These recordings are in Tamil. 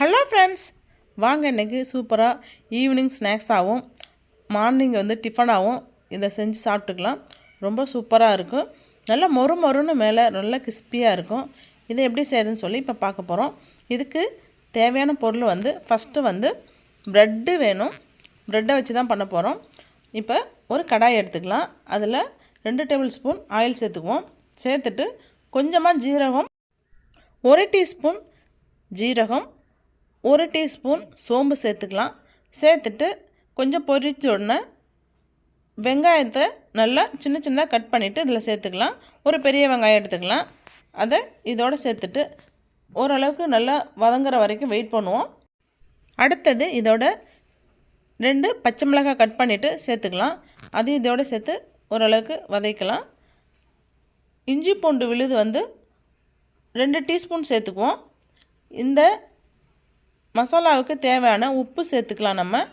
ஹலோ ஃப்ரெண்ட்ஸ் வாங்க இன்றைக்கி சூப்பராக ஈவினிங் ஸ்நாக்ஸாகவும் மார்னிங் வந்து டிஃபனாகவும் இதை செஞ்சு சாப்பிட்டுக்கலாம். ரொம்ப சூப்பராக இருக்கும். நல்லா மொறு மொறுன்னு மேலே நல்லா கிறிஸ்பியாக இருக்கும். இதை எப்படி செய்யறதுன்னு சொல்லி இப்போ பார்க்க போகிறோம் இதுக்கு தேவையான பொருள் வந்து ஃபஸ்ட்டு வந்து ப்ரெட்டு வேணும். ப்ரெட்டை வச்சு தான் பண்ண போகிறோம் இப்போ ஒரு கடாய் எடுத்துக்கலாம். அதில் ரெண்டு டேபிள் ஸ்பூன் ஆயில் சேர்த்துக்குவோம். சேர்த்துட்டு கொஞ்சமாக ஜீரகம் ஒரு டீஸ்பூன் ஜீரகம் ஒரு டீஸ்பூன் சோம்பு சேர்த்துக்கலாம். சேர்த்துட்டு கொஞ்சம் பொரிச்ச உடனே வெங்காயத்தை நல்லா சின்ன சின்னதாக கட் பண்ணிவிட்டு இதில் சேர்த்துக்கலாம். ஒரு பெரிய வெங்காயம் எடுத்துக்கலாம். அதை இதோடு சேர்த்துட்டு ஓரளவுக்கு நல்லா வதங்குற வரைக்கும் வெயிட் பண்ணுவோம். அடுத்தது இதோட ரெண்டு பச்சை மிளகாய் கட் பண்ணிவிட்டு சேர்த்துக்கலாம். அது இதோட சேர்த்து ஓரளவுக்கு வதக்கலாம். இஞ்சி பூண்டு விழுது வந்து ரெண்டு டீஸ்பூன் சேர்த்துக்குவோம். இந்த மசாலாவுக்கு தேவையான உப்பு சேர்த்துக்கலாம் நம்ம.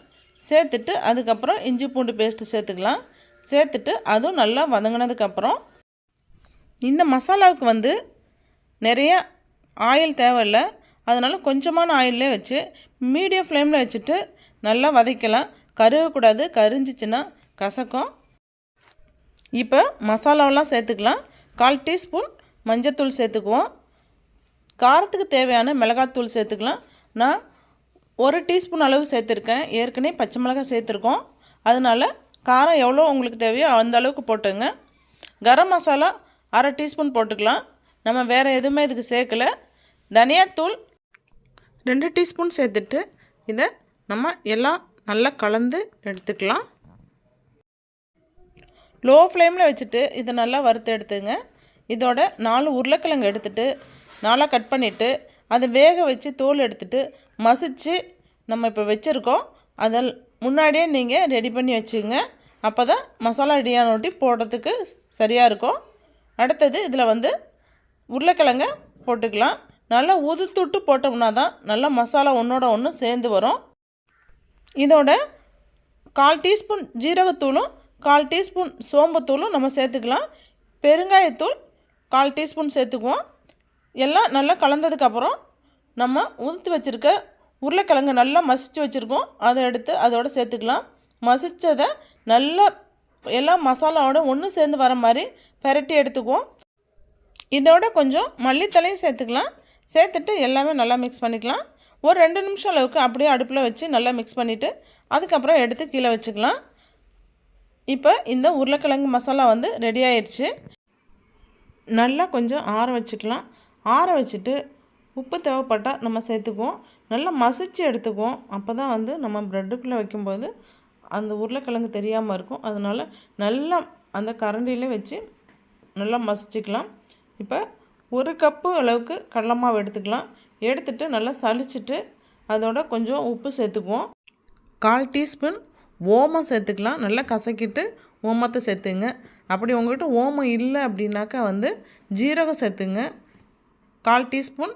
சேர்த்துட்டு அதுக்கப்புறம் இஞ்சி பூண்டு பேஸ்ட்டு சேர்த்துக்கலாம். சேர்த்துட்டு அதுவும் நல்லா வதங்கினதுக்கப்புறம் இந்த மசாலாவுக்கு வந்து நிறைய ஆயில் தேவையில்லை. அதனால் கொஞ்சமான ஆயிலே வச்சு மீடியம் ஃப்ளேமில் வச்சுட்டு நல்லா வதக்கலாம். கருகக்கூடாது கரிஞ்சிச்சின்னா கசக்கும். இப்போ மசாலாவெல்லாம் சேர்த்துக்கலாம். கால் டீஸ்பூன் மஞ்சத்தூள் சேர்த்துக்குவோம். காரத்துக்கு தேவையான மிளகாத்தூள் சேர்த்துக்கலாம். நான் ஒரு டீஸ்பூன் அளவு சேர்த்துருக்கேன். ஏற்கனவே பச்சை மிளகாய் சேர்த்துருக்கோம். அதனால் காரம் எவ்வளோ உங்களுக்கு தேவையோ அந்த அளவுக்கு போட்டுங்க. கரம் மசாலா அரை டீஸ்பூன் போட்டுக்கலாம். நம்ம வேறு எதுவுமே இதுக்கு சேர்க்கல. தனியாத்தூள் ரெண்டு டீஸ்பூன் சேர்த்துட்டு இதை நம்ம எல்லாம் நல்லா கலந்து எடுத்துக்கலாம். லோ ஃப்ளேமில் வச்சுட்டு இதை நல்லா வறுத்து எடுத்துங்க. இதோட நாலு உருளைக்கிழங்கு எடுத்துட்டு நாலாக கட் பண்ணிவிட்டு அதை வேக வச்சு தோல் எடுத்துகிட்டு மசித்து நம்ம இப்போ வச்சுருக்கோம். அதில் முன்னாடியே நீங்கள் ரெடி பண்ணி வச்சுங்க. அப்போ தான் மசாலா ரெடியான ஒட்டி போடுறதுக்கு சரியாக இருக்கும். அடுத்தது இதில் வந்து உருளைக்கிழங்க போட்டுக்கலாம். நல்லா உதுத்துட்டு போட்டோம்னா தான் நல்லா மசாலா ஒன்றோட ஒன்று சேர்ந்து வரும். இதோட கால் டீஸ்பூன் ஜீரகத்தூளும் கால் டீஸ்பூன் சோம்புத்தூளும் நம்ம சேர்த்துக்கலாம். பெருங்காயத்தூள் கால் டீஸ்பூன் சேர்த்துக்குவோம். எல்லாம் நல்லா கலந்ததுக்கப்புறம் நம்ம உதுத்து வச்சுருக்க உருளைக்கிழங்கு நல்லா மசித்து வச்சுருக்கோம். அதை எடுத்து அதோட சேர்த்துக்கலாம். மசித்ததை நல்லா எல்லாம் மசாலாவோட ஒன்று சேர்ந்து வர மாதிரி பெரட்டி எடுத்துக்குவோம். இதோட கொஞ்சம் மல்லித்தலையும் சேர்த்துக்கலாம். சேர்த்துட்டு எல்லாமே நல்லா மிக்ஸ் பண்ணிக்கலாம். ஒரு ரெண்டு நிமிஷம் அளவுக்கு அப்படியே அடுப்பில் வச்சு நல்லா மிக்ஸ் பண்ணிவிட்டு அதுக்கப்புறம் எடுத்து கீழே வச்சுக்கலாம். இப்போ இந்த உருளைக்கிழங்கு மசாலா வந்து ரெடி ஆயிடுச்சு நல்லா கொஞ்சம் ஆற வச்சுக்கலாம். ஆற வச்சுட்டு உப்பு தேவைப்பட்டால் நம்ம சேர்த்துக்குவோம். நல்லா மசிச்சு எடுத்துக்குவோம். அப்போ தான் வந்து நம்ம ப்ரெட்டுக்குள்ளே வைக்கும்போது அந்த உருளைக்கிழங்கு தெரியாமல் இருக்கும். அதனால் நல்லா அந்த கரண்டியில் வச்சு நல்லா மசிச்சுக்கலாம். இப்போ ஒரு கப்பு அளவுக்கு கடலைமாவு எடுத்துக்கலாம். எடுத்துட்டு நல்லா சலிச்சிட்டு அதோட கொஞ்சம் உப்பு சேர்த்துக்குவோம். கால் டீஸ்பூன் ஓமம் சேர்த்துக்கலாம். நல்லா கசக்கிட்டு ஓமத்தை சேர்த்துங்க. அப்படி உங்கள்கிட்ட ஓமம் இல்லை அப்படின்னாக்கா வந்து ஜீரகம் சேர்த்துங்க. கால் டீஸ்பூன்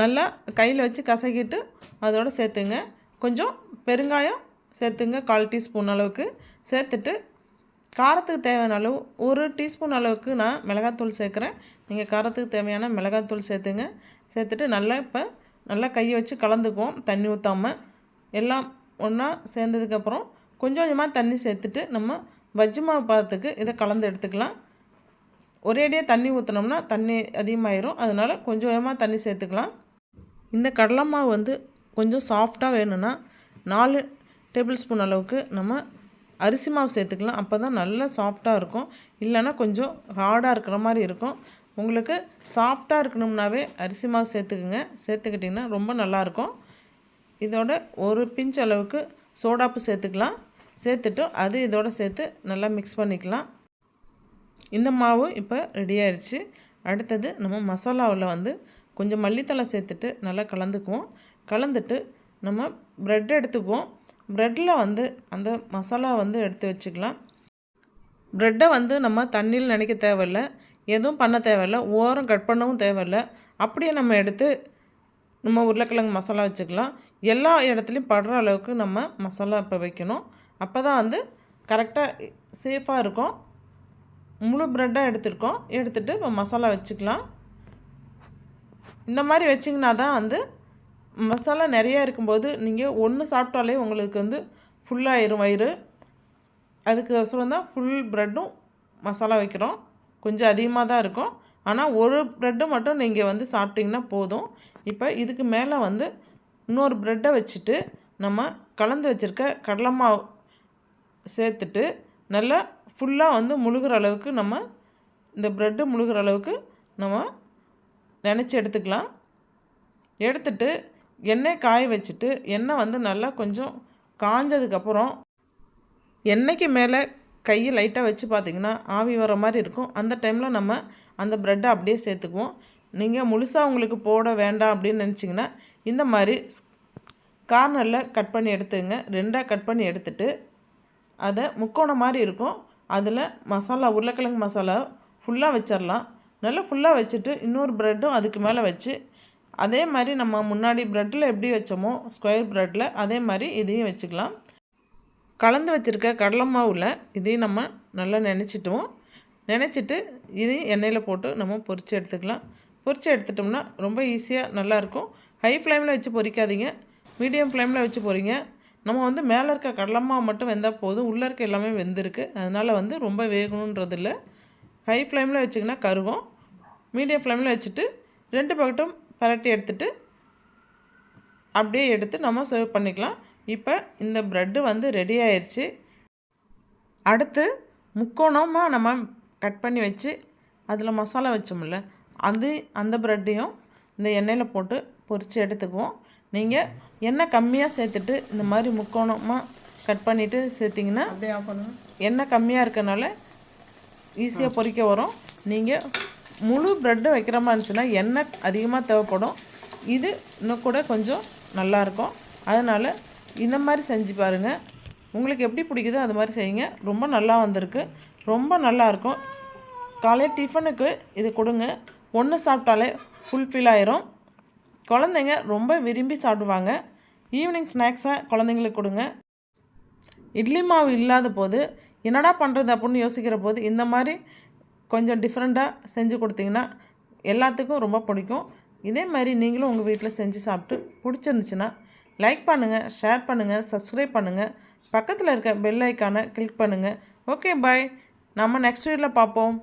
நல்லா கையில் வச்சு கசக்கிட்டு அதோட சேர்த்துங்க. கொஞ்சம் பெருங்காயம் சேர்த்துங்க கால் டீஸ்பூன் அளவுக்கு. சேர்த்துட்டு காரத்துக்கு தேவையான அளவு ஒரு டீஸ்பூன் அளவுக்கு நான் மிளகாத்தூள் சேர்க்குறேன். நீங்கள் காரத்துக்கு தேவையான மிளகாத்தூள் சேர்த்துங்க. சேர்த்துட்டு நல்லா இப்போ நல்லா கையை வச்சு கலந்துக்குவோம் தண்ணி ஊற்றாமல் எல்லாம் ஒன்றா சேர்ந்ததுக்கப்புறம் கொஞ்சம் கொஞ்சமாக தண்ணி சேர்த்துட்டு நம்ம பஜ்ஜி மாவு பாதத்துக்கு இதை கலந்து எடுத்துக்கலாம். ஒரேடியாக தண்ணி ஊற்றினோம்னா தண்ணி அதிகமாயிரும். அதனால் கொஞ்சம் கொஞ்சமாக தண்ணி சேர்த்துக்கலாம். இந்த கடலை மாவு வந்து கொஞ்சம் சாஃப்டாக வேணும்னா நாலு டேபிள் ஸ்பூன் அளவுக்கு நம்ம அரிசி மாவு சேர்த்துக்கலாம். அப்போ தான் நல்லா சாஃப்டாக இருக்கும். இல்லைன்னா கொஞ்சம் ஹார்டாக இருக்கிற மாதிரி இருக்கும். உங்களுக்கு சாஃப்டாக இருக்கணும்னாவே அரிசி மாவு சேர்த்துக்குங்க. சேர்த்துக்கிட்டிங்கன்னா ரொம்ப நல்லாயிருக்கும் இதோட ஒரு பிஞ்ச் அளவுக்கு சோடாப்பு சேர்த்துக்கலாம். சேர்த்துட்டு அது இதோட சேர்த்து நல்லா மிக்ஸ் பண்ணிக்கலாம். இந்த மாவு இப்போ ரெடி ஆயிடுச்சு அடுத்தது நம்ம மசாலாவில் வந்து கொஞ்சம் மல்லித்தலை சேர்த்துட்டு நல்லா கலந்துக்குவோம். கலந்துட்டு நம்ம ப்ரெட் எடுத்துக்குவோம். ப்ரெட்டில் வந்து அந்த மசாலா வந்து எடுத்து வச்சுக்கலாம். ப்ரெட்டை வந்து நம்ம தண்ணியில் நினைக்க தேவையில்ல. எதுவும் பண்ண தேவையில்ல. ஓரம் கட் பண்ணவும் தேவையில்ல. அப்படியே நம்ம எடுத்து நம்ம உருளைக்கிழங்கு மசாலா வச்சுக்கலாம். எல்லா இடத்துலையும் படுற அளவுக்கு நம்ம மசாலா இப்போ வைக்கணும். அப்போ தான் வந்து கரெக்டாக சேஃபாக இருக்கும். முழு ப்ரெட்டாக எடுத்துருக்கோம். எடுத்துகிட்டு இப்போ மசாலா வச்சுக்கலாம். இந்த மாதிரி வச்சிங்கன்னா தான் வந்து மசாலா நிறையா இருக்கும்போது நீங்கள் ஒன்று சாப்பிட்டாலே உங்களுக்கு வந்து ஃபுல்லாகிடும் வயிறு. அதுக்கு அவசரம் தான் ஃபுல் ப்ரெட்டும் மசாலா வைக்கிறோம். கொஞ்சம் அதிகமாக தான் இருக்கும். ஆனால் ஒரு ப்ரெட்டு மட்டும் நீங்கள் வந்து சாப்பிட்டிங்கன்னா போதும். இப்போ இதுக்கு மேலே வந்து இன்னொரு ப்ரெட்டை வச்சுட்டு நம்ம கலந்து வச்சுருக்க கடலை மாவு சேர்த்துட்டு நல்லா ஃபுல்லாக வந்து முழுகிற அளவுக்கு நம்ம இந்த ப்ரெட்டு முழுகிற அளவுக்கு நம்ம நினச்சி எடுத்துக்கலாம். எடுத்துட்டு எண்ணெய் காய வச்சுட்டு எண்ணெய் வந்து நல்லா கொஞ்சம் காஞ்சதுக்கப்புறம் எண்ணெய்க்கு மேலே கையை லைட்டாக வச்சு பார்த்திங்கன்னா ஆவி வர மாதிரி இருக்கும். அந்த டைமில் நம்ம அந்த ப்ரெட்டை அப்படியே சேர்த்துக்குவோம். நீங்கள் முழுசாக உங்களுக்கு போட வேண்டாம் அப்படின்னு நினச்சிங்கன்னா இந்த மாதிரி கார்னரில் கட் பண்ணி எடுத்துங்க. ரெண்டாக கட் பண்ணி எடுத்துட்டு அதை முக்கோணம் மாதிரி இருக்கும். அதில் மசாலா உருளைக்கிழங்கு மசாலா ஃபுல்லாக வச்சிடலாம் நல்லா ஃபுல்லாக வச்சுட்டு இன்னொரு ப்ரெட்டும் அதுக்கு மேலே வச்சு அதே மாதிரி நம்ம முன்னாடி ப்ரெட்டில் எப்படி வச்சோமோ ஸ்கொயர் ப்ரெட்டில் அதே மாதிரி இதையும் வச்சுக்கலாம். கலந்து வச்சுருக்க கடலை மாவில் இதையும் நம்ம நல்லா நினச்சிட்டுவோம் நினச்சிட்டு இதையும் எண்ணெயில் போட்டு நம்ம பொரித்து எடுத்துக்கலாம். பொரித்து எடுத்துட்டோம்னா ரொம்ப ஈஸியாக நல்லாயிருக்கும் ஹை ஃப்ளேமில் வச்சு பொரிக்காதீங்க. மீடியம் ஃப்ளேமில் வச்சு பொறிங்க நம்ம வந்து மேலே இருக்க கடலை மட்டும் வெந்தால் போதும். உள்ளே இருக்க எல்லாமே வெந்திருக்கு. அதனால் வந்து ரொம்ப வேகணுன்றது இல்லை ஹை ஃப்ளேமில் வச்சிங்கன்னா கருகும். மீடியம் ஃப்ளேமில் வச்சுட்டு ரெண்டு பக்கட்டும் பரட்டி எடுத்துட்டு அப்படியே எடுத்து நம்ம சர்வ் பண்ணிக்கலாம். இப்போ இந்த ப்ரெட்டு வந்து ரெடி ஆயிடுச்சு அடுத்து முக்கோணமாக நம்ம கட் பண்ணி வச்சு அதில் மசாலா வச்சோம்ல அது அந்த ப்ரெட்டையும் இந்த எண்ணெயில் போட்டு பொரித்து எடுத்துக்குவோம். நீங்கள் எண்ணெய் கம்மியாக சேர்த்துட்டு இந்த மாதிரி முக்கோணமாக கட் பண்ணிவிட்டு சேர்த்திங்கன்னா எண்ணெய் கம்மியாக இருக்கனால ஈஸியாக பொரிக்க வரும். நீங்கள் முழு ப்ரெட்டு வைக்கிற மாதிரி இருந்துச்சுன்னா எண்ணெய் அதிகமாக தேவைப்படும். இது இன்னும் கூட கொஞ்சம் நல்லாயிருக்கும் அதனால் இந்த மாதிரி செஞ்சு பாருங்கள் உங்களுக்கு எப்படி பிடிக்குதோ அது மாதிரி செய்யுங்க. ரொம்ப நல்லா வந்திருக்கு. ரொம்ப நல்லாயிருக்கும் காலையில் டிஃபனுக்கு இது கொடுங்க. ஒன்று சாப்பிட்டாலே ஃபுல்ஃபில் ஆயிரும். குழந்தைங்க ரொம்ப விரும்பி சாப்பிடுவாங்க. ஈவினிங் ஸ்நாக்ஸாக குழந்தைங்களுக்கு கொடுங்க. இட்லி மாவு இல்லாத போது என்னடா பண்ணுறது அப்படின்னு யோசிக்கிற போது இந்த மாதிரி கொஞ்சம் டிஃப்ரெண்ட்டாக செஞ்சு கொடுத்தீங்கன்னா எல்லாத்துக்கும் ரொம்ப பிடிக்கும். இதே மாதிரி நீங்களும் உங்கள் வீட்டில் செஞ்சு சாப்பிட்டு பிடிச்சிருந்துச்சுன்னா லைக் பண்ணுங்கள் ஷேர் பண்ணுங்கள் சப்ஸ்கிரைப் பண்ணுங்கள் பக்கத்தில் இருக்க பெல் ஐக்கானை கிளிக் பண்ணுங்கள் ஓகே பாய் நம்ம நெக்ஸ்ட் வீடியோவில் பார்ப்போம்.